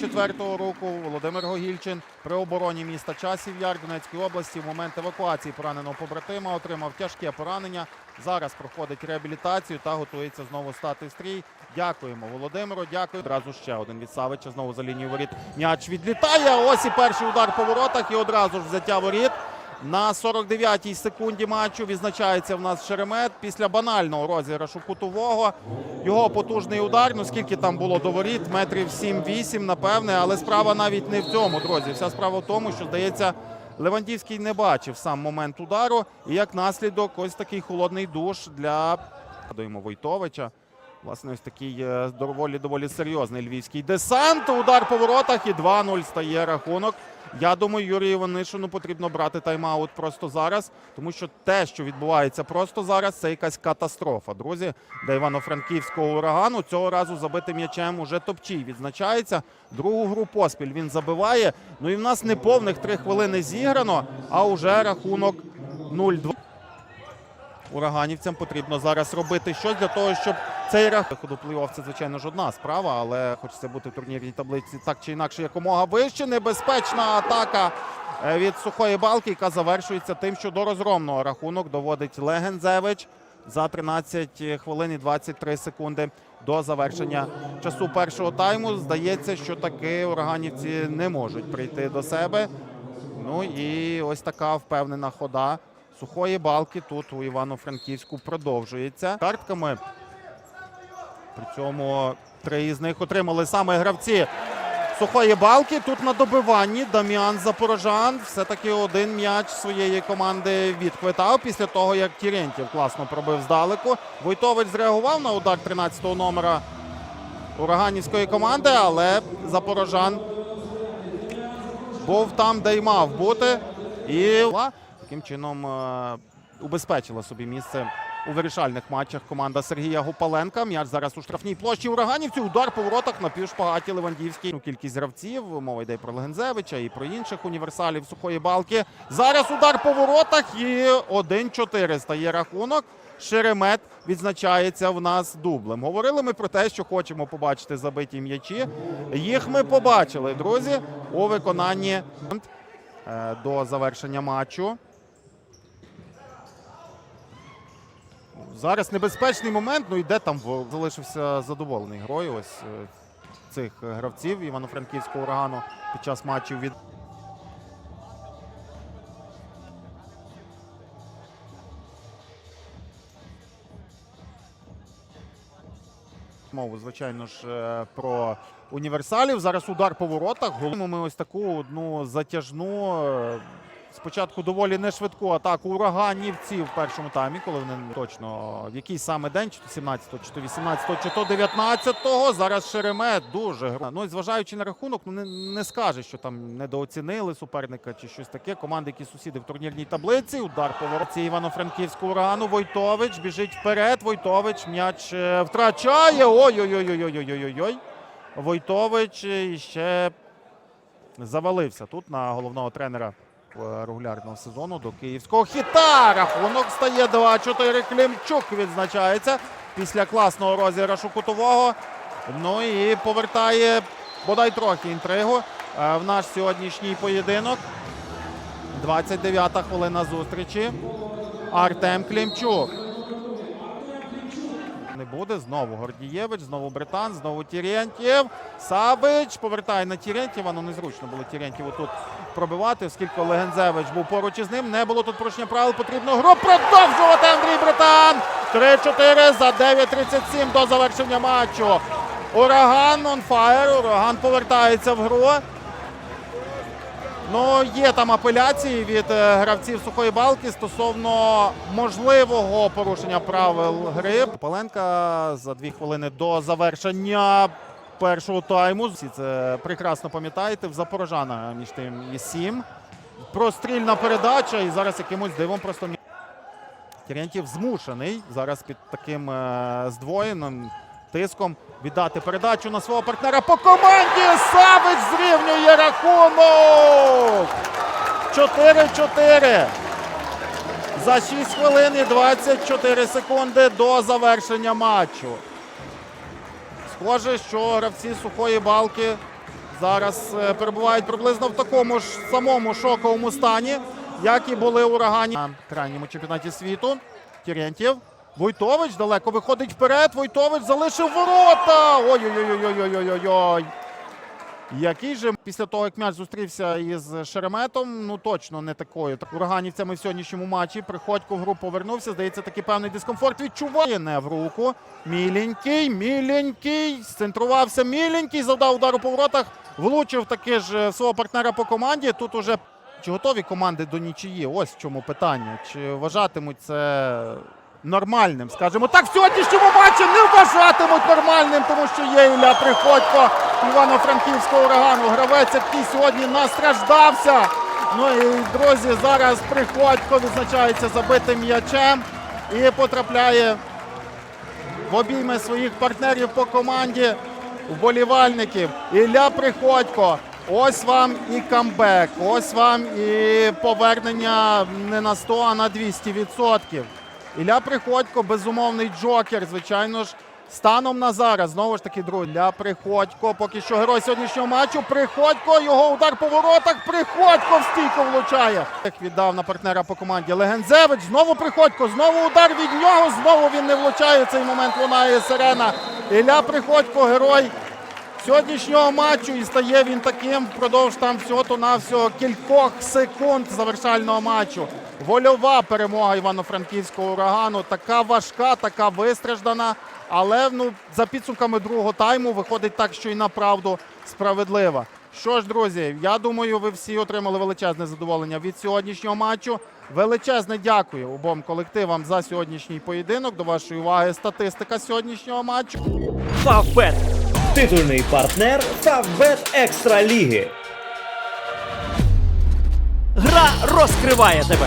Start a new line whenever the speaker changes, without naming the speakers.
Четвертого року Володимир Гогільчин при обороні міста Часів Яр Донецької області в момент евакуації пораненого побратима отримав тяжке поранення. Зараз проходить реабілітацію та готується знову стати стрій. Дякуємо Володимиру. Дякую. Одразу ще один від Савича. Знову за лінію воріт. М'яч відлітає. Ось і перший удар по воротах. І одразу ж взяття воріт. На 49-й секунді матчу відзначається в нас Шеремет після банального розіграшу кутового. Його потужний удар. Ну скільки там було до воріт? Метрів 7-8, напевне. Але справа навіть не в цьому, друзі. Вся справа в тому, що здається, Левандівський не бачив сам момент удару. І як наслідок, ось такий холодний душ для Войтовича. Власне, ось такий е, доволі доволі серйозний львівський десант. Удар по воротах і 2-0 стає рахунок. Я думаю, Юрію Іванишину потрібно брати тайм-аут просто зараз, тому що те, що відбувається просто зараз, це якась катастрофа. Друзі, для івано-франківського урагану цього разу забитим м'ячем уже топчій відзначається. Другу гру поспіль він забиває. Ну і в нас не повних три хвилини зіграно, а уже рахунок 0-2. Ураганівцям потрібно зараз робити щось для того, щоб цей рахунок ходу плей-офф це звичайно ж одна справа, але хочеться бути в турнірній таблиці так чи інакше якомога вище. Небезпечна атака е, від сухої балки, яка завершується тим, що до розгромного рахунок доводить Легензевич за 13 хвилин і 23 секунди до завершення часу першого тайму. Здається, що таки ураганівці не можуть прийти до себе. Ну і ось така впевнена хода сухої балки тут у Івано-Франківську продовжується. Картками. При цьому три із них отримали саме гравці сухої балки. Тут на добиванні Дам'ян Запорожан все-таки один м'яч своєї команди відквитав після того, як Тірентів класно пробив здалеку. Войтович зреагував на удар 13-го номера ураганівської команди, але Запорожан був там, де й мав бути. І таким чином е, убезпечила собі місце у вирішальних матчах команда Сергія Гупаленка. М'яч зараз у штрафній площі ураганівці. Удар по воротах на півшпагаті Левандівський. Кількість гравців. Мова йде про Легензевича, і про інших універсалів сухої балки. Зараз удар по воротах і 1-4 стає рахунок. Шеремет відзначається в нас дублем. Говорили ми про те, що хочемо побачити забиті м'ячі. Їх ми побачили, друзі, у виконанні е, до завершення матчу. Зараз небезпечний момент. Ну йде там в- залишився задоволений грою. Ось е, цих е, гравців Івано-Франківського урагану під час матчів від. Мову, звичайно ж, е, про універсалів. Зараз удар по воротах. Ми ось таку одну затяжну. Спочатку доволі нешвидку атаку ураганівців в першому таймі, коли вони точно в який саме день, чи то 17-го, чи то 18-го, чи то 19-го. Зараз Шеремет дуже гра. Ну і зважаючи на рахунок, ну не, не скаже, що там недооцінили суперника чи щось таке. Команди, які сусіди в турнірній таблиці. Удар по воротці Івано-Франківського урагану. Войтович біжить вперед. Войтович м'яч е, втрачає. Ой-ой-ой-ой-ой-ой-ой-ой. Войтович е, ще завалився тут на головного тренера регулярного сезону до київського хіта. Рахунок стає 2-4. Клімчук відзначається після класного розіграшу кутового. Ну і повертає бодай трохи інтригу е, в наш сьогоднішній поєдинок. 29-та хвилина зустрічі. Артем Клімчук. Буде. Знову Гордієвич, знову Британ, знову Тірентєв. Сабич повертає на Тірентєва. Ну незручно було Тірентєву тут пробивати, оскільки Легензевич був поруч із ним. Не було тут порушення правил. Потрібно гру продовжувати Андрій Британ. 3-4 за 9.37 до завершення матчу. Ураган on fire. Ураган повертається в гру. Ну, є там апеляції від е, гравців сухої балки стосовно можливого порушення правил гри. Паленка за дві хвилини до завершення першого тайму. Всі це прекрасно пам'ятаєте. В Запорожана між тим і сім. Прострільна передача, і зараз якимось дивом просто Терентів змушений зараз під таким е, здвоєним тиском віддати передачу на свого партнера по команді. Савич зрівнює рахунок. 4-4. За 6 хвилин і 24 секунди до завершення матчу. Схоже, що гравці сухої балки зараз е, перебувають приблизно в такому ж самому шоковому стані, як і були урагані на крайньому чемпіонаті світу. Терентів. Войтович далеко виходить вперед. Войтович залишив ворота. Ой-ой-ой-ой-ой-ой-ой. Який же після того, як м'яч зустрівся із Шереметом, ну точно не такою. Так Ураганівцями в сьогоднішньому матчі. Приходько в гру повернувся. Здається, такий певний дискомфорт відчуває. Не в руку. Міленький, міленький. Сцентрувався міленький, завдав удару по воротах. Влучив таки ж е, свого партнера по команді. Тут уже чи готові команди до нічиї? Ось в чому питання. Чи вважатимуть це нормальним? Скажімо так, в сьогоднішньому матчі не вважатимуть нормальним, тому що є Ілля Приходько Івано-Франківського урагану. Гравець, який сьогодні настраждався. Ну і друзі, зараз Приходько відзначається забитим м'ячем і потрапляє в обійми своїх партнерів по команді, вболівальників. Ілля Приходько. Ось вам і камбек, ось вам і повернення не на 100, а на 200%. Ілля Приходько, безумовний джокер, звичайно ж. Станом на зараз, знову ж таки, друзі, Ілля Приходько, поки що герой сьогоднішнього матчу. Приходько, його удар по воротах. Приходько в стійку влучає. Віддав на партнера по команді Легензевич. Знову Приходько, знову удар від нього. Знову він не влучає. Цей момент лунає сирена. Ілля Приходько, герой сьогоднішнього матчу. І стає він таким впродовж там всього-то навсього кількох секунд завершального матчу. Вольова перемога Івано-Франківського урагану. Така важка, така вистраждана. Але ну, за підсумками другого тайму виходить так, що і направду справедлива. Що ж, друзі, я думаю, ви всі отримали величезне задоволення від сьогоднішнього матчу. Величезне дякую обом колективам за сьогоднішній поєдинок. До вашої уваги статистика сьогоднішнього матчу.
Фавбет. Титульний партнер Фавбет Екстра Ліги. Розкриває тебе.